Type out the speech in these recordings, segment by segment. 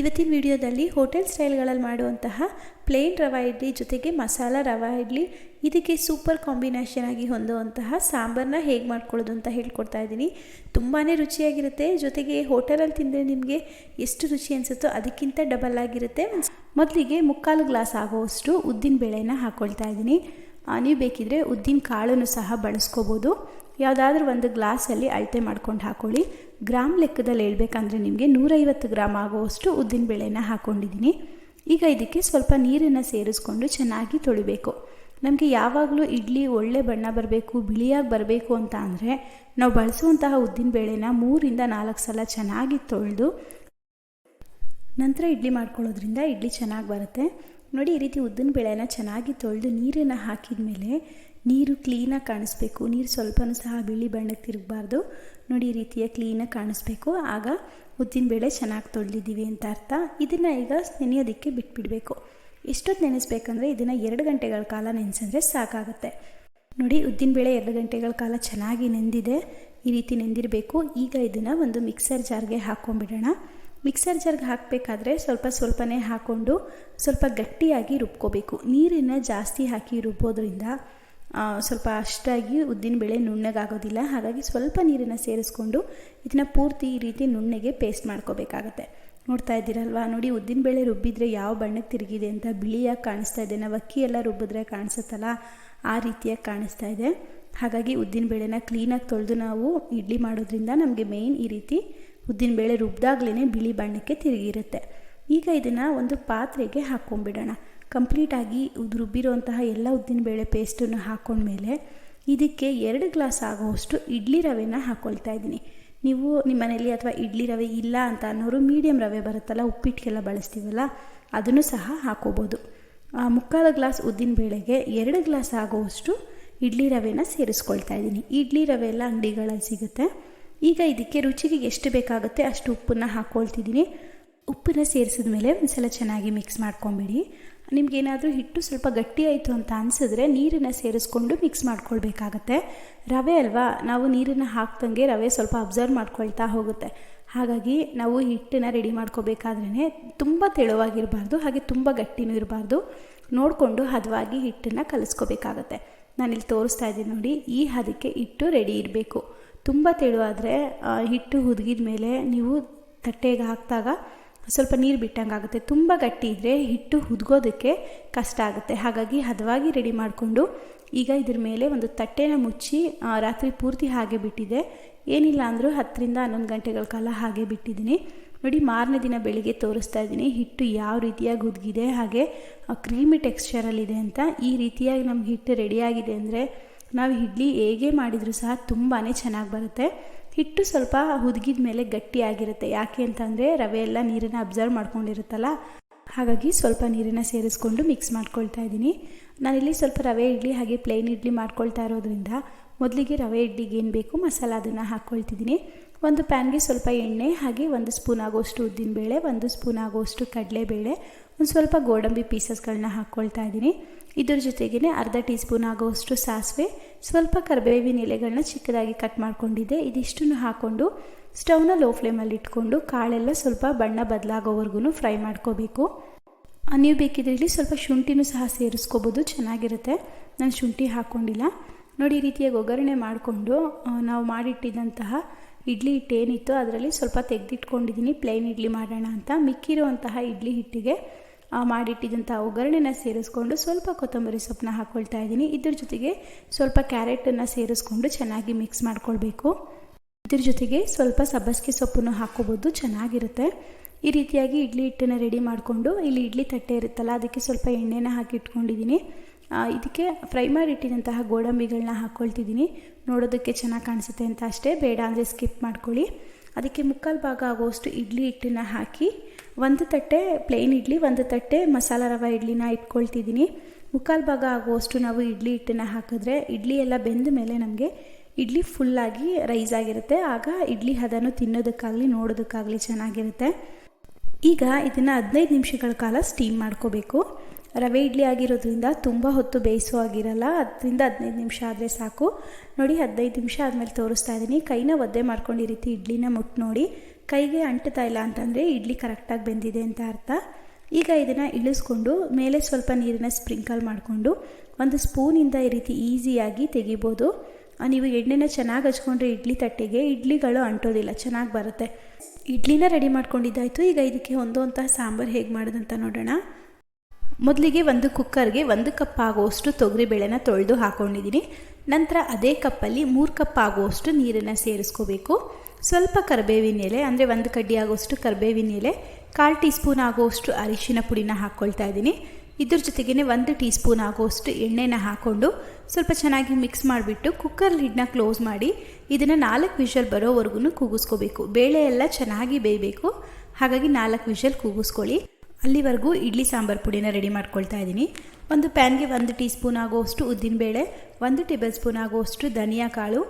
ಇವತ್ತಿನ ವಿಡಿಯೋದಲ್ಲಿ ಹೋಟೆಲ್ ಸ್ಟೈಲ್ಗಳಲ್ಲಿ ಮಾಡುವಂತಹ ಪ್ಲೇನ್ ರವೆ ಇಡ್ಲಿ ಜೊತೆಗೆ ಮಸಾಲ ರವೆ ಇಡ್ಲಿ, ಇದಕ್ಕೆ ಸೂಪರ್ ಕಾಂಬಿನೇಷನ್ ಆಗಿ ಹೊಂದುವಂತಹ ಸಾಂಬಾರನ್ನ ಹೇಗೆ ಮಾಡ್ಕೊಳ್ಳೋದು ಅಂತ ಹೇಳ್ಕೊಡ್ತಾ ಇದ್ದೀನಿ. ತುಂಬಾ ರುಚಿಯಾಗಿರುತ್ತೆ. ಜೊತೆಗೆ ಹೋಟೆಲಲ್ಲಿ ತಿಂದರೆ ನಿಮಗೆ ಎಷ್ಟು ರುಚಿ ಅನಿಸುತ್ತೋ ಅದಕ್ಕಿಂತ ಡಬಲ್ ಆಗಿರುತ್ತೆ. ಮೊದಲಿಗೆ ಮುಕ್ಕಾಲು ಗ್ಲಾಸ್ ಆಗುವಷ್ಟು ಉದ್ದಿನ ಬೇಳೆನ ಹಾಕ್ಕೊಳ್ತಾ ಇದ್ದೀನಿ. ನೀವು ಬೇಕಿದ್ರೆ ಉದ್ದಿನ ಕಾಳನ್ನು ಸಹ ಬಳಸ್ಕೋಬೋದು. ಯಾವುದಾದ್ರೂ ಒಂದು ಗ್ಲಾಸಲ್ಲಿ ಅಳತೆ ಮಾಡ್ಕೊಂಡು ಹಾಕ್ಕೊಳ್ಳಿ ಗ್ರಾಮ್ ಲೆಕ್ಕದಲ್ಲಿ ಹೇಳಬೇಕಂದ್ರೆ ನಿಮಗೆ ನೂರೈವತ್ತು ಗ್ರಾಮ್ ಆಗುವಷ್ಟು ಉದ್ದಿನ ಬೇಳೆನ ಹಾಕ್ಕೊಂಡಿದ್ದೀನಿ ಈಗ ಇದಕ್ಕೆ ಸ್ವಲ್ಪ ನೀರನ್ನು ಸೇರಿಸ್ಕೊಂಡು ಚೆನ್ನಾಗಿ ತೊಳಿಬೇಕು. ನಮಗೆ ಯಾವಾಗಲೂ ಇಡ್ಲಿ ಒಳ್ಳೆ ಬಣ್ಣ ಬರಬೇಕು, ಬಿಳಿಯಾಗಿ ಬರಬೇಕು ಅಂತ ಅಂದರೆ ನಾವು ಬಳಸುವಂತಹ ಉದ್ದಿನ ಬೇಳೆನ ಮೂರಿಂದ ನಾಲ್ಕು ಸಲ ಚೆನ್ನಾಗಿ ತೊಳೆದು ನಂತರ ಇಡ್ಲಿ ಮಾಡ್ಕೊಳ್ಳೋದ್ರಿಂದ ಇಡ್ಲಿ ಚೆನ್ನಾಗಿ ಬರುತ್ತೆ. ನೋಡಿ ಈ ರೀತಿ ಉದ್ದಿನ ಬೇಳೆನ ಚೆನ್ನಾಗಿ ತೊಳೆದು ನೀರನ್ನು ಹಾಕಿದ ಮೇಲೆ ನೀರು ಕ್ಲೀನಾಗಿ ಕಾಣಿಸ್ಬೇಕು. ನೀರು ಸ್ವಲ್ಪನೂ ಸಹ ಬಿಳಿ ಬಣ್ಣಕ್ಕೆ ತಿರುಗಬಾರ್ದು. ನೋಡಿ ಈ ರೀತಿಯ ಕ್ಲೀನಾಗಿ ಕಾಣಿಸ್ಬೇಕು. ಆಗ ಉದ್ದಿನ ಬೇಳೆ ಚೆನ್ನಾಗಿ ತೊಳೆದಿದ್ದೀವಿ ಅಂತ ಅರ್ಥ. ಇದನ್ನು ಈಗ ನೆನೆಯೋದಕ್ಕೆ ಬಿಟ್ಬಿಡಬೇಕು. ಎಷ್ಟೊತ್ತು ನೆನೆಸ್ಬೇಕಂದ್ರೆ ಇದನ್ನು ಎರಡು ಗಂಟೆಗಳ ಕಾಲ ನೆನೆಸಿದ್ರೆ ಸಾಕಾಗುತ್ತೆ. ನೋಡಿ ಉದ್ದಿನಬೇಳೆ ಎರಡು ಗಂಟೆಗಳ ಕಾಲ ಚೆನ್ನಾಗಿ ನೆಂದಿದೆ. ಈ ರೀತಿ ನೆಂದಿರಬೇಕು. ಈಗ ಇದನ್ನು ಒಂದು ಮಿಕ್ಸರ್ ಜಾರ್ಗೆ ಹಾಕ್ಕೊಂಬಿಡೋಣ ಮಿಕ್ಸರ್ ಜಾರ್ಗೆ ಹಾಕಬೇಕಾದ್ರೆ ಸ್ವಲ್ಪ ಸ್ವಲ್ಪನೇ ಹಾಕ್ಕೊಂಡು ಸ್ವಲ್ಪ ಗಟ್ಟಿಯಾಗಿ ರುಬ್ಕೋಬೇಕು. ನೀರನ್ನು ಜಾಸ್ತಿ ಹಾಕಿ ರುಬ್ಬೋದ್ರಿಂದ ಸ್ವಲ್ಪ ಅಷ್ಟಾಗಿ ಉದ್ದಿನಬೇಳೆ ನುಣ್ಣಗಾಗೋದಿಲ್ಲ ಹಾಗಾಗಿ ಸ್ವಲ್ಪ ನೀರನ್ನು ಸೇರಿಸ್ಕೊಂಡು ಇದನ್ನು ಪೂರ್ತಿ ಈ ರೀತಿ ನುಣ್ಣಗೆ ಪೇಸ್ಟ್ ಮಾಡ್ಕೋಬೇಕಾಗತ್ತೆ. ನೋಡ್ತಾ ಇದ್ದೀರಲ್ವಾ? ನೋಡಿ ಉದ್ದಿನಬೇಳೆ ರುಬ್ಬಿದ್ರೆ ಯಾವ ಬಣ್ಣಕ್ಕೆ ತಿರುಗಿದೆ ಅಂತ ಬಿಳಿಯಾಗಿ ಕಾಣಿಸ್ತಾ ಇದೆ. ನಾವು ಅಕ್ಕಿ ಎಲ್ಲ ರುಬ್ಬಿದ್ರೆ ಕಾಣಿಸುತ್ತಲ್ಲ, ಆ ರೀತಿಯಾಗಿ ಕಾಣಿಸ್ತಾ ಇದೆ. ಹಾಗಾಗಿ ಉದ್ದಿನಬೇಳೆನ ಕ್ಲೀನಾಗಿ ತೊಳೆದು ನಾವು ಇಡ್ಲಿ ಮಾಡೋದ್ರಿಂದ ನಮಗೆ ಮೇಯ್ನ್ ಈ ರೀತಿ ಉದ್ದಿನಬೇಳೆ ರುಬ್ದಾಗ್ಲೇ ಬಿಳಿ ಬಣ್ಣಕ್ಕೆ ತಿರುಗಿರುತ್ತೆ. ಈಗ ಇದನ್ನು ಒಂದು ಪಾತ್ರೆಗೆ ಹಾಕ್ಕೊಂಬಿಡೋಣ ಕಂಪ್ಲೀಟಾಗಿ ರುಬ್ಬಿರುವಂತಹ ಎಲ್ಲ ಉದ್ದಿನಬೇಳೆ ಪೇಸ್ಟನ್ನು ಹಾಕೊಂಡ್ಮೇಲೆ ಇದಕ್ಕೆ ಎರಡು ಗ್ಲಾಸ್ ಆಗುವಷ್ಟು ಇಡ್ಲಿ ರವೆನ ಹಾಕ್ಕೊಳ್ತಾ ಇದ್ದೀನಿ. ನೀವು ನಿಮ್ಮ ಮನೆಯಲ್ಲಿ ಅಥವಾ ಇಡ್ಲಿ ರವೆ ಇಲ್ಲ ಅಂತ ಅನ್ನೋರು ಮೀಡಿಯಮ್ ರವೆ ಬರುತ್ತಲ್ಲ ಉಪ್ಪಿಟ್ಟಿಗೆಲ್ಲ ಬಳಸ್ತೀವಲ್ಲ, ಅದನ್ನು ಸಹ ಹಾಕೋಬೋದು. ಮುಕ್ಕಾಲು ಗ್ಲಾಸ್ ಉದ್ದಿನ ಬೇಳೆಗೆ ಎರಡು ಗ್ಲಾಸ್ ಆಗುವಷ್ಟು ಇಡ್ಲಿ ರವೆನ ಸೇರಿಸ್ಕೊಳ್ತಾ ಇದ್ದೀನಿ. ಇಡ್ಲಿ ರವೆ ಎಲ್ಲ ಅಂಗಡಿಗಳಲ್ಲಿ ಸಿಗುತ್ತೆ. ಈಗ ಇದಕ್ಕೆ ರುಚಿಗೆ ಎಷ್ಟು ಬೇಕಾಗುತ್ತೆ ಅಷ್ಟು ಉಪ್ಪನ್ನು ಹಾಕ್ಕೊಳ್ತಿದ್ದೀನಿ ಉಪ್ಪನ್ನು ಸೇರಿಸಿದ ಮೇಲೆ ಒಂದ್ಸಲ ಚೆನ್ನಾಗಿ ಮಿಕ್ಸ್ ಮಾಡ್ಕೊಂಬಿಡಿ. ನಿಮಗೇನಾದರೂ ಹಿಟ್ಟು ಸ್ವಲ್ಪ ಗಟ್ಟಿ ಆಯಿತು ಅಂತ ಅನಿಸಿದ್ರೆ ನೀರನ್ನು ಸೇರಿಸ್ಕೊಂಡು ಮಿಕ್ಸ್ ಮಾಡ್ಕೊಳ್ಬೇಕಾಗತ್ತೆ. ರವೆ ಅಲ್ವಾ? ನಾವು ನೀರನ್ನು ಹಾಕ್ದಂಗೆ ರವೆ ಸ್ವಲ್ಪ ಅಬ್ಸರ್ವ್ ಮಾಡ್ಕೊಳ್ತಾ ಹೋಗುತ್ತೆ. ಹಾಗಾಗಿ ನಾವು ಹಿಟ್ಟನ್ನು ರೆಡಿ ಮಾಡ್ಕೋಬೇಕಾದ್ರೇ ತುಂಬ ತೆಳುವಾಗಿರಬಾರ್ದು, ಹಾಗೆ ತುಂಬ ಗಟ್ಟಿನೂ ಇರಬಾರ್ದು. ನೋಡಿಕೊಂಡು ಹದವಾಗಿ ಹಿಟ್ಟನ್ನು ಕಲಿಸ್ಕೋಬೇಕಾಗತ್ತೆ. ನಾನಿಲ್ಲಿ ತೋರಿಸ್ತಾ ಇದ್ದೀನಿ ನೋಡಿ, ಈ ಹದಕ್ಕೆ ಹಿಟ್ಟು ರೆಡಿ ಇರಬೇಕು. ತುಂಬ ತೆಳುವಾದರೆ ಹಿಟ್ಟು ಹುದುಗಿದ ಮೇಲೆ ನೀವು ತಟ್ಟೆಗೆ ಹಾಕಿದಾಗ ಸ್ವಲ್ಪ ನೀರು ಬಿಟ್ಟಂಗೆ ಆಗುತ್ತೆ ತುಂಬ ಗಟ್ಟಿ ಇದ್ದರೆ ಹಿಟ್ಟು ಹುದ್ಗೋದಕ್ಕೆ ಕಷ್ಟ ಆಗುತ್ತೆ. ಹಾಗಾಗಿ ಹದವಾಗಿ ರೆಡಿ ಮಾಡಿಕೊಂಡು ಈಗ ಇದ್ರ ಮೇಲೆ ಒಂದು ತಟ್ಟೆನ ಮುಚ್ಚಿ ರಾತ್ರಿ ಪೂರ್ತಿ ಹಾಗೆ ಬಿಟ್ಟಿದೆ. ಏನಿಲ್ಲ ಅಂದರೂ ಹತ್ತರಿಂದ ಹನ್ನೊಂದು ಗಂಟೆಗಳ ಕಾಲ ಹಾಗೆ ಬಿಟ್ಟಿದ್ದೀನಿ. ನೋಡಿ, ಮಾರನೇ ದಿನ ಬೆಳಿಗ್ಗೆ ತೋರಿಸ್ತಾ ಇದ್ದೀನಿ. ಹಿಟ್ಟು ಯಾವ ರೀತಿಯಾಗಿ ಹುದುಗಿದೆ, ಹಾಗೆ ಕ್ರೀಮಿ ಟೆಕ್ಸ್ಚರಲ್ಲಿದೆ ಅಂತ. ಈ ರೀತಿಯಾಗಿ ನಮ್ಗೆ ಹಿಟ್ಟು ರೆಡಿಯಾಗಿದೆ ಅಂದರೆ, ನಾವು ಇಡ್ಲಿ ಹೇಗೆ ಮಾಡಿದರೂ ಸಹ ತುಂಬಾ ಚೆನ್ನಾಗಿ ಬರುತ್ತೆ. ಹಿಟ್ಟು ಸ್ವಲ್ಪ ಹುದುಗಿದ ಮೇಲೆ ಗಟ್ಟಿಯಾಗಿರುತ್ತೆ ಯಾಕೆ ಅಂತಂದರೆ ರವೆ ಎಲ್ಲ ನೀರನ್ನು ಅಬ್ಸರ್ವ್ ಮಾಡ್ಕೊಂಡಿರುತ್ತಲ್ಲ? ಹಾಗಾಗಿ ಸ್ವಲ್ಪ ನೀರನ್ನು ಸೇರಿಸ್ಕೊಂಡು ಮಿಕ್ಸ್ ಮಾಡ್ಕೊಳ್ತಾ ಇದ್ದೀನಿ. ನಾನಿಲ್ಲಿ ಸ್ವಲ್ಪ ರವೆ ಇಡ್ಲಿ ಹಾಗೆ ಪ್ಲೇನ್ ಇಡ್ಲಿ ಮಾಡ್ಕೊಳ್ತಾ ಇರೋದ್ರಿಂದ ಮೊದಲಿಗೆ ರವೆ ಇಡ್ಲಿಗೆ ಏನು ಬೇಕು ಮಸಾಲ ಅದನ್ನು ಹಾಕ್ಕೊಳ್ತಿದ್ದೀನಿ ಒಂದು ಪ್ಯಾನ್ಗೆ ಸ್ವಲ್ಪ ಎಣ್ಣೆ ಹಾಗೆ ಒಂದು ಸ್ಪೂನ್ ಆಗೋಷ್ಟು ಉದ್ದಿನಬೇಳೆ ಒಂದು ಸ್ಪೂನ್ ಆಗೋಷ್ಟು ಕಡಲೆಬೇಳೆ, ಒಂದು ಸ್ವಲ್ಪ ಗೋಡಂಬಿ ಪೀಸಸ್ಗಳನ್ನ ಹಾಕ್ಕೊಳ್ತಾ ಇದ್ದೀನಿ ಇದ್ರ ಜೊತೆಗೇ ಅರ್ಧ ಟೀ ಸ್ಪೂನ್ ಆಗೋಷ್ಟು ಸಾಸಿವೆ, ಸ್ವಲ್ಪ ಕರಿಬೇವಿನ ಎಲೆಗಳನ್ನ ಚಿಕ್ಕದಾಗಿ ಕಟ್ ಮಾಡ್ಕೊಂಡಿದ್ದೆ. ಇದಿಷ್ಟನ್ನು ಹಾಕ್ಕೊಂಡು ಸ್ಟವ್ನ ಲೋ ಫ್ಲೇಮಲ್ಲಿ ಇಟ್ಕೊಂಡು ಕಾಳೆಲ್ಲ ಸ್ವಲ್ಪ ಬಣ್ಣ ಬದಲಾಗೋವರೆಗೂ ಫ್ರೈ ಮಾಡ್ಕೋಬೇಕು. ನೀವು ಬೇಕಿದ್ರೆ ಇಲ್ಲಿ ಸ್ವಲ್ಪ ಶುಂಠಿನೂ ಸಹ ಸೇರಿಸ್ಕೋಬೋದು, ಚೆನ್ನಾಗಿರುತ್ತೆ. ನಾನು ಶುಂಠಿ ಹಾಕ್ಕೊಂಡಿಲ್ಲ ನೋಡಿ, ಈ ರೀತಿಯಾಗಿ ಒಗ್ಗರಣೆ ಮಾಡಿಕೊಂಡು ನಾವು ಮಾಡಿಟ್ಟಿದ್ದಂತಹ ಇಡ್ಲಿ ಹಿಟ್ಟು ಏನಿತ್ತು ಅದರಲ್ಲಿ ಸ್ವಲ್ಪ ತೆಗೆದಿಟ್ಕೊಂಡಿದ್ದೀನಿ. ಪ್ಲೇನ್ ಇಡ್ಲಿ ಮಾಡೋಣ ಅಂತ. ಮಿಕ್ಕಿರುವಂತಹ ಇಡ್ಲಿ ಹಿಟ್ಟಿಗೆ ಮಾಡಿಟ್ಟಿದ್ದಂಥ ಒಗ್ಗರಣೆನ ಸೇರಿಸ್ಕೊಂಡು ಸ್ವಲ್ಪ ಕೊತ್ತಂಬರಿ ಸೊಪ್ಪನ್ನ ಹಾಕ್ಕೊಳ್ತಾ ಇದ್ದೀನಿ. ಇದ್ರ ಜೊತೆಗೆ ಸ್ವಲ್ಪ ಕ್ಯಾರೆಟನ್ನು ಸೇರಿಸ್ಕೊಂಡು ಚೆನ್ನಾಗಿ ಮಿಕ್ಸ್ ಮಾಡ್ಕೊಳ್ಬೇಕು. ಇದ್ರ ಜೊತೆಗೆ ಸ್ವಲ್ಪ ಸಬ್ಬಸಿಗೆ ಸೊಪ್ಪನ್ನು ಹಾಕ್ಕೋಬೋದು ಚೆನ್ನಾಗಿರುತ್ತೆ. ಈ ರೀತಿಯಾಗಿ ಇಡ್ಲಿ ಹಿಟ್ಟನ್ನು ರೆಡಿ ಮಾಡಿಕೊಂಡು, ಇಲ್ಲಿ ಇಡ್ಲಿ ತಟ್ಟೆ ಇರುತ್ತಲ್ಲ, ಅದಕ್ಕೆ ಸ್ವಲ್ಪ ಎಣ್ಣೆನ ಹಾಕಿ ಇಟ್ಕೊಂಡಿದ್ದೀನಿ ಇದಕ್ಕೆ ಫ್ರೈ ಮಾಡಿಟ್ಟಿದಂತಹ ಗೋಡಂಬಿಗಳನ್ನ ಹಾಕ್ಕೊಳ್ತಿದ್ದೀನಿ ನೋಡೋದಕ್ಕೆ ಚೆನ್ನಾಗಿ ಕಾಣಿಸುತ್ತೆ ಅಂತ ಅಷ್ಟೇ. ಬೇಡ ಅಂದರೆ ಸ್ಕಿಪ್ ಮಾಡ್ಕೊಳ್ಳಿ. ಅದಕ್ಕೆ ಮುಕ್ಕಾಲು ಭಾಗ ಆಗುವಷ್ಟು ಇಡ್ಲಿ ಹಿಟ್ಟನ್ನ ಹಾಕಿ, ಒಂದು ತಟ್ಟೆ ಪ್ಲೇನ್ ಇಡ್ಲಿ, ಒಂದು ತಟ್ಟೆ ಮಸಾಲ ರವೆ ಇಡ್ಲಿನ ಇಟ್ಕೊಳ್ತಿದ್ದೀನಿ. ಮುಕ್ಕಾಲು ಭಾಗ ಆಗುವಷ್ಟು ನಾವು ಇಡ್ಲಿ ಹಿಟ್ಟನ್ನು ಹಾಕಿದ್ರೆ ಇಡ್ಲಿ ಎಲ್ಲ ಬೆಂದ ಮೇಲೆ ನಮಗೆ ಇಡ್ಲಿ ಫುಲ್ಲಾಗಿ ರೈಸ್ ಆಗಿರುತ್ತೆ. ಆಗ ಇಡ್ಲಿ ಹದನು ತಿನ್ನೋದಕ್ಕಾಗಲಿ, ನೋಡೋದಕ್ಕಾಗಲಿ ಚೆನ್ನಾಗಿರುತ್ತೆ. ಈಗ ಇದನ್ನು ಹದಿನೈದು ನಿಮಿಷಗಳ ಕಾಲ ಸ್ಟೀಮ್ ಮಾಡ್ಕೋಬೇಕು. ರವೆ ಇಡ್ಲಿ ಆಗಿರೋದ್ರಿಂದ ತುಂಬ ಹೊತ್ತು ಬೇಯಿಸೋ ಆಗಿರಲ್ಲ ಹತ್ತರಿಂದ ಹದಿನೈದು ನಿಮಿಷ ಆದರೆ ಸಾಕು. ನೋಡಿ, ಹದಿನೈದು ನಿಮಿಷ ಆದಮೇಲೆ ತೋರಿಸ್ತಾ ಇದ್ದೀನಿ ಕೈನ ಒದ್ದೆ ಮಾಡ್ಕೊಂಡು ಈ ರೀತಿ ಇಡ್ಲಿನ ಮುಟ್ಟು ನೋಡಿ. ಕೈಗೆ ಅಂಟುತ್ತಾ ಇಲ್ಲ ಅಂತಂದರೆ ಇಡ್ಲಿ ಕರೆಕ್ಟಾಗಿ ಬೆಂದಿದೆ ಅಂತ ಅರ್ಥ. ಈಗ ಇದನ್ನು ಇಳಿಸ್ಕೊಂಡು ಮೇಲೆ ಸ್ವಲ್ಪ ನೀರನ್ನ ಸ್ಪ್ರಿಂಕಲ್ ಮಾಡಿಕೊಂಡು ಒಂದು ಸ್ಪೂನಿಂದ ಈ ರೀತಿ ಈಸಿಯಾಗಿ ತೆಗಿಬೋದು. ನೀವು ಎಣ್ಣೆನ ಚೆನ್ನಾಗಿ ಹಚ್ಕೊಂಡ್ರೆ ಇಡ್ಲಿ ತಟ್ಟೆಗೆ ಇಡ್ಲಿಗಳು ಅಂಟೋದಿಲ್ಲ, ಚೆನ್ನಾಗಿ ಬರುತ್ತೆ. ಇಡ್ಲಿನ ರೆಡಿ ಮಾಡ್ಕೊಂಡಿದ್ದಾಯಿತು. ಈಗ ಇದಕ್ಕೆ ಹೊಂದುವಂತಹ ಸಾಂಬಾರು ಹೇಗೆ ಮಾಡೋದಂತ ನೋಡೋಣ. ಮೊದಲಿಗೆ ಒಂದು ಕುಕ್ಕರ್ಗೆ ಒಂದು ಕಪ್ ಆಗುವಷ್ಟು ತೊಗರಿಬೇಳೆನ ತೊಳೆದು ಹಾಕ್ಕೊಂಡಿದ್ದೀನಿ ನಂತರ ಅದೇ ಕಪ್ಪಲ್ಲಿ ಮೂರು ಕಪ್ ಆಗುವಷ್ಟು ನೀರನ್ನು ಸೇರಿಸ್ಕೋಬೇಕು. ಸ್ವಲ್ಪ ಕರಿಬೇವಿನ ಎಲೆ, ಅಂದರೆ ಒಂದು ಕಡ್ಡಿ ಆಗುವಷ್ಟು ಕರಿಬೇವಿನ ಎಲೆ, ಕಾಲು ಟೀ ಸ್ಪೂನ್ ಆಗುವಷ್ಟು ಅರಿಶಿನ ಪುಡಿನ ಹಾಕ್ಕೊಳ್ತಾ ಇದ್ದೀನಿ. ಇದ್ರ ಜೊತೆಗೇ ಒಂದು ಟೀ ಸ್ಪೂನ್ ಆಗುವಷ್ಟು ಎಣ್ಣೆನ ಹಾಕ್ಕೊಂಡು ಸ್ವಲ್ಪ ಚೆನ್ನಾಗಿ ಮಿಕ್ಸ್ ಮಾಡಿಬಿಟ್ಟು ಕುಕ್ಕರ್ ಲಿಡ್ನ ಕ್ಲೋಸ್ ಮಾಡಿ ಇದನ್ನು ನಾಲ್ಕು ವಿಷಲ್ ಬರೋವರೆಗೂ ಕೂಗಿಸ್ಕೋಬೇಕು. ಬೇಳೆ ಎಲ್ಲ ಚೆನ್ನಾಗಿ ಬೇಯಬೇಕು. ಹಾಗಾಗಿ ನಾಲ್ಕು ವಿಷಲ್ ಕೂಗಿಸ್ಕೊಳ್ಳಿ. ಅಲ್ಲಿವರೆಗೂ ಇಡ್ಲಿ ಸಾಂಬಾರು ಪುಡಿನ ರೆಡಿ ಮಾಡ್ಕೊಳ್ತಾ ಇದ್ದೀನಿ. ಒಂದು ಪ್ಯಾನ್ಗೆ ಒಂದು ಟೀ ಸ್ಪೂನ್ ಆಗುವಷ್ಟು ಉದ್ದಿನಬೇಳೆ ಒಂದು ಟೇಬಲ್ ಸ್ಪೂನ್ ಆಗುವಷ್ಟು ಧನಿಯಾ ಕಾಳು,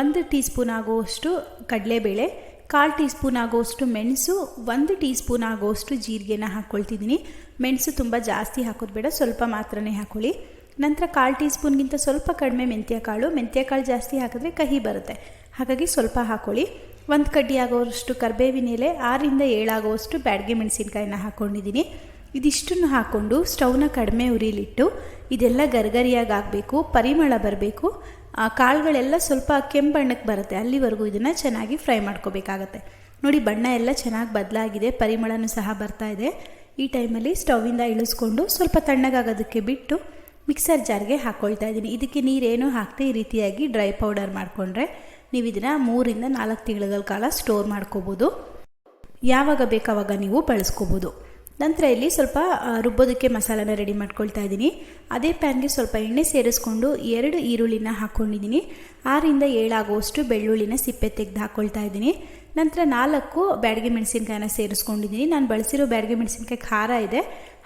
ಒಂದು ಟೀ ಸ್ಪೂನ್ ಆಗುವಷ್ಟು ಕಡಲೆಬೇಳೆ, ಕಾಲು ಟೀ ಸ್ಪೂನ್ ಆಗುವಷ್ಟು ಮೆಣಸು, ಒಂದು ಟೀ ಸ್ಪೂನ್ ಆಗುವಷ್ಟು ಜೀರಿಗೆನ ಹಾಕ್ಕೊಳ್ತಿದ್ದೀನಿ ಮೆಣಸು ತುಂಬ ಜಾಸ್ತಿ ಹಾಕೋದು ಬೇಡ, ಸ್ವಲ್ಪ ಮಾತ್ರನೇ ಹಾಕೊಳ್ಳಿ. ನಂತರ ಕಾಲು ಟೀ ಸ್ಪೂನ್ಗಿಂತ ಸ್ವಲ್ಪ ಕಡಿಮೆ ಮೆಂತ್ಯ ಕಾಳು ಮೆಂತ್ಯ ಕಾಳು ಜಾಸ್ತಿ ಹಾಕಿದ್ರೆ ಕಹಿ ಬರುತ್ತೆ. ಹಾಗಾಗಿ ಸ್ವಲ್ಪ ಹಾಕೊಳ್ಳಿ. ಒಂದು ಕಡ್ಡಿ ಆಗೋವಷ್ಟು ಕರ್ಬೇವಿನ ಎಲೆ, ಆರಿಂದ ಏಳಾಗುವಷ್ಟು ಬ್ಯಾಡಗೆ ಮೆಣಸಿನ್ಕಾಯಿನ ಹಾಕ್ಕೊಂಡಿದ್ದೀನಿ ಇದಿಷ್ಟನ್ನು ಹಾಕ್ಕೊಂಡು ಸ್ಟೌವ್ನ ಕಡಿಮೆ ಉರಿಲಿಟ್ಟು ಇದೆಲ್ಲ ಗರ್ಗರಿಯಾಗಿ ಆಗಬೇಕು ಪರಿಮಳ ಬರಬೇಕು. ಆ ಕಾಳುಗಳೆಲ್ಲ ಸ್ವಲ್ಪ ಕೆಂಪಣ್ಣಕ್ಕೆ ಬರುತ್ತೆ, ಅಲ್ಲಿವರೆಗೂ ಇದನ್ನು ಚೆನ್ನಾಗಿ ಫ್ರೈ ಮಾಡ್ಕೋಬೇಕಾಗತ್ತೆ. ನೋಡಿ, ಬಣ್ಣ ಎಲ್ಲ ಚೆನ್ನಾಗಿ ಬದಲಾಗಿದೆ, ಪರಿಮಳನೂ ಸಹ ಬರ್ತಾ ಇದೆ. ಈ ಟೈಮಲ್ಲಿ ಸ್ಟೌವಿಂದ ಇಳಿಸ್ಕೊಂಡು ಸ್ವಲ್ಪ ತಣ್ಣಗಾಗೋದಕ್ಕೆ ಬಿಟ್ಟು ಮಿಕ್ಸರ್ ಜಾರ್ಗೆ ಹಾಕ್ಕೊಳ್ತಾ ಇದ್ದೀನಿ. ಇದಕ್ಕೆ ನೀರೇನು ಹಾಕದೆ ಈ ರೀತಿಯಾಗಿ ಡ್ರೈ ಪೌಡರ್ ಮಾಡಿಕೊಂಡ್ರೆ ನೀವು ಇದನ್ನು ಮೂರಿಂದ ನಾಲ್ಕು ತಿಂಗಳ ಕಾಲ ಸ್ಟೋರ್ ಮಾಡ್ಕೋಬೋದು. ಯಾವಾಗ ಬೇಕಾವಾಗ ನೀವು ಬಳಸ್ಕೋಬೋದು. ನಂತರ ಇಲ್ಲಿ ಸ್ವಲ್ಪ ರುಬ್ಬೋದಕ್ಕೆ ಮಸಾಲಾನ ರೆಡಿ ಮಾಡ್ಕೊಳ್ತಾ ಇದ್ದೀನಿ. ಅದೇ ಪ್ಯಾನ್ಗೆ ಸ್ವಲ್ಪ ಎಣ್ಣೆ ಸೇರಿಸ್ಕೊಂಡು ಎರಡು ಈರುಳ್ಳಿನ ಹಾಕ್ಕೊಂಡಿದ್ದೀನಿ ಆರಿಂದ ಏಳಾಗುವಷ್ಟು ಬೆಳ್ಳುಳ್ಳಿನ ಸಿಪ್ಪೆ ತೆಗೆದು ಹಾಕ್ಕೊಳ್ತಾ ಇದ್ದೀನಿ. ನಂತರ ನಾಲ್ಕು ಬ್ಯಾಡಗೆ ಮೆಣಸಿನ್ಕಾಯನ್ನ ಸೇರಿಸ್ಕೊಂಡಿದ್ದೀನಿ. ನಾನು ಬಳಸಿರೋ ಬ್ಯಾಡಿಗೆ ಮೆಣಸಿನ್ಕಾಯಿ ಖಾರ ಇದೆ.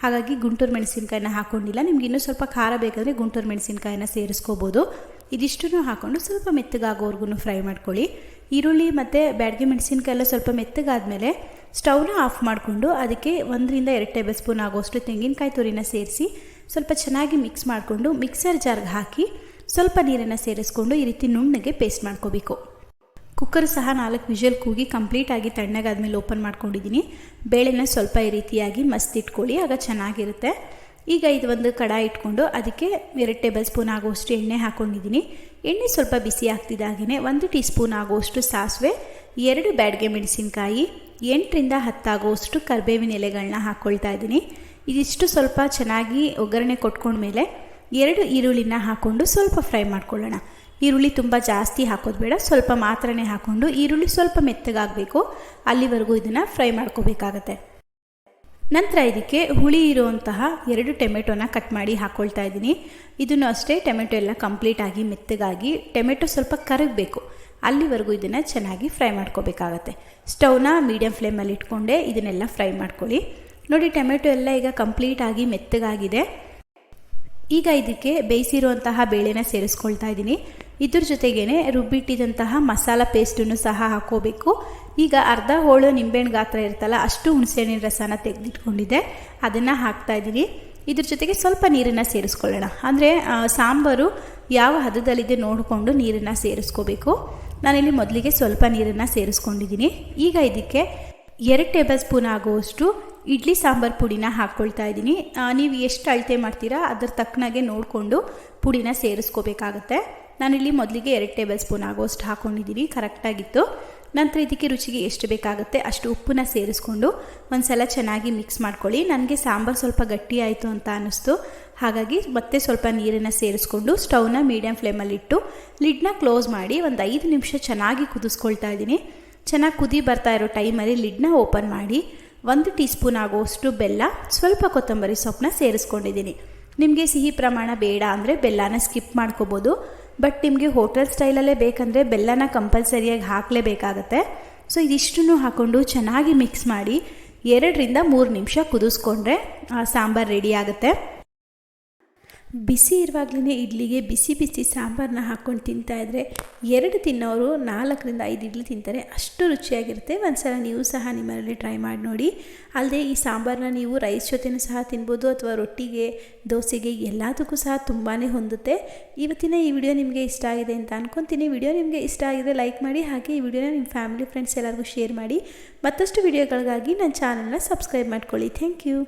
ಹಾಗಾಗಿ ಗುಂಟೂರು ಮೆಣಸಿನ್ಕಾಯಿನ ಹಾಕೊಂಡಿಲ್ಲ. ನಿಮ್ಗೆ ಇನ್ನೂ ಸ್ವಲ್ಪ ಖಾರ ಬೇಕಾದರೆ ಗುಂಟೂರು ಮೆಣಸಿನ್ಕಾಯಿನ ಸೇರಿಸ್ಕೋಬೋದು. ಇದಿಷ್ಟನ್ನು ಹಾಕ್ಕೊಂಡು ಸ್ವಲ್ಪ ಮೆತ್ತಗಾಗೋವರೆಗೂ ಫ್ರೈ ಮಾಡ್ಕೊಳ್ಳಿ. ಈರುಳ್ಳಿ ಮತ್ತು ಬ್ಯಾಡ್ಗೆ ಮೆಣಸಿನ್ಕಾಯಿ ಎಲ್ಲ ಸ್ವಲ್ಪ ಮೆತ್ತಗಾದಮೇಲೆ ಸ್ಟವ್ನ ಆಫ್ ಮಾಡಿಕೊಂಡು ಅದಕ್ಕೆ ಒಂದರಿಂದ ಎರಡು ಟೇಬಲ್ ಸ್ಪೂನ್ ಆಗೋಷ್ಟು ತೆಂಗಿನಕಾಯಿ ತುರಿನ ಸೇರಿಸಿ ಸ್ವಲ್ಪ ಚೆನ್ನಾಗಿ ಮಿಕ್ಸ್ ಮಾಡಿಕೊಂಡು ಮಿಕ್ಸರ್ ಜಾರ್ಗೆ ಹಾಕಿ ಸ್ವಲ್ಪ ನೀರನ್ನು ಸೇರಿಸ್ಕೊಂಡು ಈ ರೀತಿ ನುಣ್ಣಗೆ ಪೇಸ್ಟ್ ಮಾಡ್ಕೋಬೇಕು. ಕುಕ್ಕರ್ ಸಹ ನಾಲ್ಕು ವಿಷಲ್ ಕೂಗಿ ಕಂಪ್ಲೀಟಾಗಿ ತಣ್ಣಗಾದ್ಮೇಲೆ ಓಪನ್ ಮಾಡ್ಕೊಂಡಿದ್ದೀನಿ. ಬೇಳೆನ ಸ್ವಲ್ಪ ಈ ರೀತಿಯಾಗಿ ಮಸ್ತ್ ಇಟ್ಕೊಳ್ಳಿ, ಆಗ ಚೆನ್ನಾಗಿರುತ್ತೆ. ಈಗ ಇದು ಒಂದು ಕಡಾಯಿ ಇಟ್ಕೊಂಡು ಅದಕ್ಕೆ ಎರಡು ಟೇಬಲ್ ಸ್ಪೂನ್ ಆಗುವಷ್ಟು ಎಣ್ಣೆ ಹಾಕ್ಕೊಂಡಿದ್ದೀನಿ ಎಣ್ಣೆ ಸ್ವಲ್ಪ ಬಿಸಿ ಆಗ್ತಿದ್ದಾಗೇ ಒಂದು ಟೀ ಸ್ಪೂನ್ ಆಗುವಷ್ಟು ಸಾಸಿವೆ, ಎರಡು ಬ್ಯಾಡ್ಗೆ ಮೆಣಸಿನ್ಕಾಯಿ, ಎಂಟರಿಂದ ಹತ್ತಾಗುವಷ್ಟು ಕರಿಬೇವಿನ ಎಲೆಗಳನ್ನ ಹಾಕ್ಕೊಳ್ತಾ ಇದ್ದೀನಿ. ಇದಿಷ್ಟು ಸ್ವಲ್ಪ ಚೆನ್ನಾಗಿ ಒಗ್ಗರಣೆ ಕೊಟ್ಕೊಂಡ್ಮೇಲೆ ಎರಡು ಈರುಳ್ಳಿನ ಹಾಕ್ಕೊಂಡು ಸ್ವಲ್ಪ ಫ್ರೈ ಮಾಡ್ಕೊಳ್ಳೋಣ. ಈರುಳ್ಳಿ ತುಂಬ ಜಾಸ್ತಿ ಹಾಕೋದು ಬೇಡ, ಸ್ವಲ್ಪ ಮಾತ್ರನೇ ಹಾಕ್ಕೊಂಡು ಈರುಳ್ಳಿ ಸ್ವಲ್ಪ ಮೆತ್ತಗಾಗಬೇಕು. ಅಲ್ಲಿವರೆಗೂ ಇದನ್ನು ಫ್ರೈ ಮಾಡ್ಕೋಬೇಕಾಗತ್ತೆ. ನಂತರ ಇದಕ್ಕೆ ಹುಳಿ ಇರುವಂತಹ ಎರಡು ಟೊಮೆಟೊನ ಕಟ್ ಮಾಡಿ ಹಾಕ್ಕೊಳ್ತಾ ಇದ್ದೀನಿ. ಇದನ್ನು ಅಷ್ಟೇ ಟೊಮೆಟೊ ಎಲ್ಲ ಕಂಪ್ಲೀಟಾಗಿ ಮೆತ್ತಗಾಗಿ ಟೊಮೆಟೊ ಸ್ವಲ್ಪ ಕರಗಬೇಕು. ಅಲ್ಲಿವರೆಗೂ ಇದನ್ನು ಚೆನ್ನಾಗಿ ಫ್ರೈ ಮಾಡ್ಕೋಬೇಕಾಗತ್ತೆ. ಸ್ಟವ್ನ ಮೀಡಿಯಮ್ ಫ್ಲೇಮಲ್ಲಿ ಇಟ್ಕೊಂಡೆ ಇದನ್ನೆಲ್ಲ ಫ್ರೈ ಮಾಡ್ಕೊಳ್ಳಿ. ನೋಡಿ, ಟೊಮೆಟೊ ಎಲ್ಲ ಈಗ ಕಂಪ್ಲೀಟಾಗಿ ಮೆತ್ತಗಾಗಿದೆ. ಈಗ ಇದಕ್ಕೆ ಬೇಯಿಸಿರುವಂತಹ ಬೇಳೆನ ಸೇರಿಸ್ಕೊಳ್ತಾ ಇದ್ದೀನಿ. ಇದ್ರ ಜೊತೆಗೇನೆ ರುಬ್ಬಿಟ್ಟಿದಂತಹ ಮಸಾಲ ಪೇಸ್ಟನ್ನು ಸಹ ಹಾಕೋಬೇಕು. ಈಗ ಅರ್ಧ ಹೋಳು ನಿಂಬೆಹಣ್ಣು ಗಾತ್ರ ಇರ್ತಲ್ಲ ಅಷ್ಟು ಹುಣಸೆಹಣ್ಣಿನ ರಸನ ತೆಗೆದಿಟ್ಕೊಂಡಿದ್ದೆ. ಅದನ್ನು ಹಾಕ್ತಾ ಇದ್ದೀನಿ. ಇದ್ರ ಜೊತೆಗೆ ಸ್ವಲ್ಪ ನೀರನ್ನು ಸೇರಿಸ್ಕೊಳ್ಳೋಣ. ಅಂದರೆ ಸಾಂಬಾರು ಯಾವ ಹದದಲ್ಲಿದೆ ನೋಡಿಕೊಂಡು ನೀರನ್ನು ಸೇರಿಸ್ಕೋಬೇಕು. ನಾನಿಲ್ಲಿ ಮೊದಲಿಗೆ ಸ್ವಲ್ಪ ನೀರನ್ನು ಸೇರಿಸ್ಕೊಂಡಿದ್ದೀನಿ. ಈಗ ಇದಕ್ಕೆ ಎರಡು ಟೇಬಲ್ ಸ್ಪೂನ್ ಆಗುವಷ್ಟು ಇಡ್ಲಿ ಸಾಂಬಾರು ಪುಡಿನ ಹಾಕ್ಕೊಳ್ತಾ ಇದ್ದೀನಿ. ನೀವು ಎಷ್ಟು ಅಳತೆ ಮಾಡ್ತೀರಾ ಅದ್ರ ತಕ್ಕನಾಗೆ ನೋಡಿಕೊಂಡು ಪುಡಿನ ಸೇರಿಸ್ಕೋಬೇಕಾಗತ್ತೆ. ನಾನಿಲ್ಲಿ ಮೊದಲಿಗೆ ಎರಡು ಟೇಬಲ್ ಸ್ಪೂನ್ ಆಗೋಷ್ಟು ಹಾಕ್ಕೊಂಡಿದ್ದೀನಿ ಕರೆಕ್ಟಾಗಿತ್ತು. ನಂತರ ಇದಕ್ಕೆ ರುಚಿಗೆ ಎಷ್ಟು ಬೇಕಾಗುತ್ತೆ ಅಷ್ಟು ಉಪ್ಪನ್ನ ಸೇರಿಸ್ಕೊಂಡು ಒಂದು ಸಲ ಚೆನ್ನಾಗಿ ಮಿಕ್ಸ್ ಮಾಡ್ಕೊಳ್ಳಿ. ನನಗೆ ಸಾಂಬಾರು ಸ್ವಲ್ಪ ಗಟ್ಟಿ ಆಯಿತು ಅಂತ ಅನ್ನಿಸ್ತು. ಹಾಗಾಗಿ ಮತ್ತೆ ಸ್ವಲ್ಪ ನೀರನ್ನು ಸೇರಿಸ್ಕೊಂಡು ಸ್ಟೌವ್ನ ಮೀಡಿಯಂ ಫ್ಲೇಮಲ್ಲಿಟ್ಟು ಲಿಡ್ನ ಕ್ಲೋಸ್ ಮಾಡಿ ಒಂದು ಐದು ನಿಮಿಷ ಚೆನ್ನಾಗಿ ಕುದಿಸ್ಕೊಳ್ತಾ ಇದ್ದೀನಿ. ಚೆನ್ನಾಗಿ ಕುದಿ ಬರ್ತಾ ಇರೋ ಟೈಮಲ್ಲಿ ಲಿಡ್ನ ಓಪನ್ ಮಾಡಿ. ಒಂದು ಟೀ ಸ್ಪೂನ್ ಆಗುವಷ್ಟು ಬೆಲ್ಲ, ಸ್ವಲ್ಪ ಕೊತ್ತಂಬರಿ ಸೊಪ್ಪನ್ನ ಸೇರಿಸ್ಕೊಂಡಿದ್ದೀನಿ. ನಿಮಗೆ ಸಿಹಿ ಪ್ರಮಾಣ ಬೇಡ ಅಂದರೆ ಬೆಲ್ಲನ ಸ್ಕಿಪ್ ಮಾಡ್ಕೋಬೋದು. ಬಟ್ ನಿಮಗೆ ಹೋಟೆಲ್ ಸ್ಟೈಲಲ್ಲೇ ಬೇಕಂದರೆ ಬೆಲ್ಲನ ಕಂಪಲ್ಸರಿಯಾಗಿ ಹಾಕಲೇಬೇಕಾಗತ್ತೆ. ಸೊ, ಇದಿಷ್ಟನ್ನು ಹಾಕ್ಕೊಂಡು ಚೆನ್ನಾಗಿ ಮಿಕ್ಸ್ ಮಾಡಿ ಎರಡರಿಂದ ಮೂರು ನಿಮಿಷ ಕುದಿಸ್ಕೊಂಡ್ರೆ ಸಾಂಬಾರು ರೆಡಿ ಆಗುತ್ತೆ. ಬಿಸಿ ಇರುವಾಗಲೇ ಇಡ್ಲಿಗೆ ಬಿಸಿ ಬಿಸಿ ಸಾಂಬಾರನ್ನ ಹಾಕ್ಕೊಂಡು ತಿಂತಾಯಿದ್ರೆ ಎರಡು ತಿನ್ನೋರು ನಾಲ್ಕರಿಂದ ಐದು ಇಡ್ಲಿ ತಿಂತಾರೆ. ಅಷ್ಟು ರುಚಿಯಾಗಿರುತ್ತೆ. ಒಂದ್ಸಲ ನೀವು ಸಹ ನಿಮ್ಮಲ್ಲಿ ಟ್ರೈ ಮಾಡಿ ನೋಡಿ. ಅಲ್ಲದೆ ಈ ಸಾಂಬಾರನ್ನ ನೀವು ರೈಸ್ ಜೊತೆನೂ ಸಹ ತಿನ್ಬೋದು ಅಥವಾ ರೊಟ್ಟಿಗೆ, ದೋಸೆಗೆ ಎಲ್ಲದಕ್ಕೂ ಸಹ ತುಂಬಾ ಹೊಂದುತ್ತೆ. ಇವತ್ತಿನ ಈ ವಿಡಿಯೋ ನಿಮಗೆ ಇಷ್ಟ ಆಗಿದೆ ಅಂತ ಅನ್ಕೊತೀನಿ. ವಿಡಿಯೋ ನಿಮಗೆ ಇಷ್ಟ ಆಗಿದೆ ಲೈಕ್ ಮಾಡಿ, ಹಾಗೆ ಈ ವಿಡಿಯೋನ ನಿಮ್ಮ ಫ್ಯಾಮಿಲಿ ಫ್ರೆಂಡ್ಸ್ ಎಲ್ಲರಿಗೂ ಶೇರ್ ಮಾಡಿ. ಮತ್ತಷ್ಟು ವಿಡಿಯೋಗಳಿಗಾಗಿ ನನ್ನ ಚಾನಲ್ನ ಸಬ್ಸ್ಕ್ರೈಬ್ ಮಾಡ್ಕೊಳ್ಳಿ. Thank you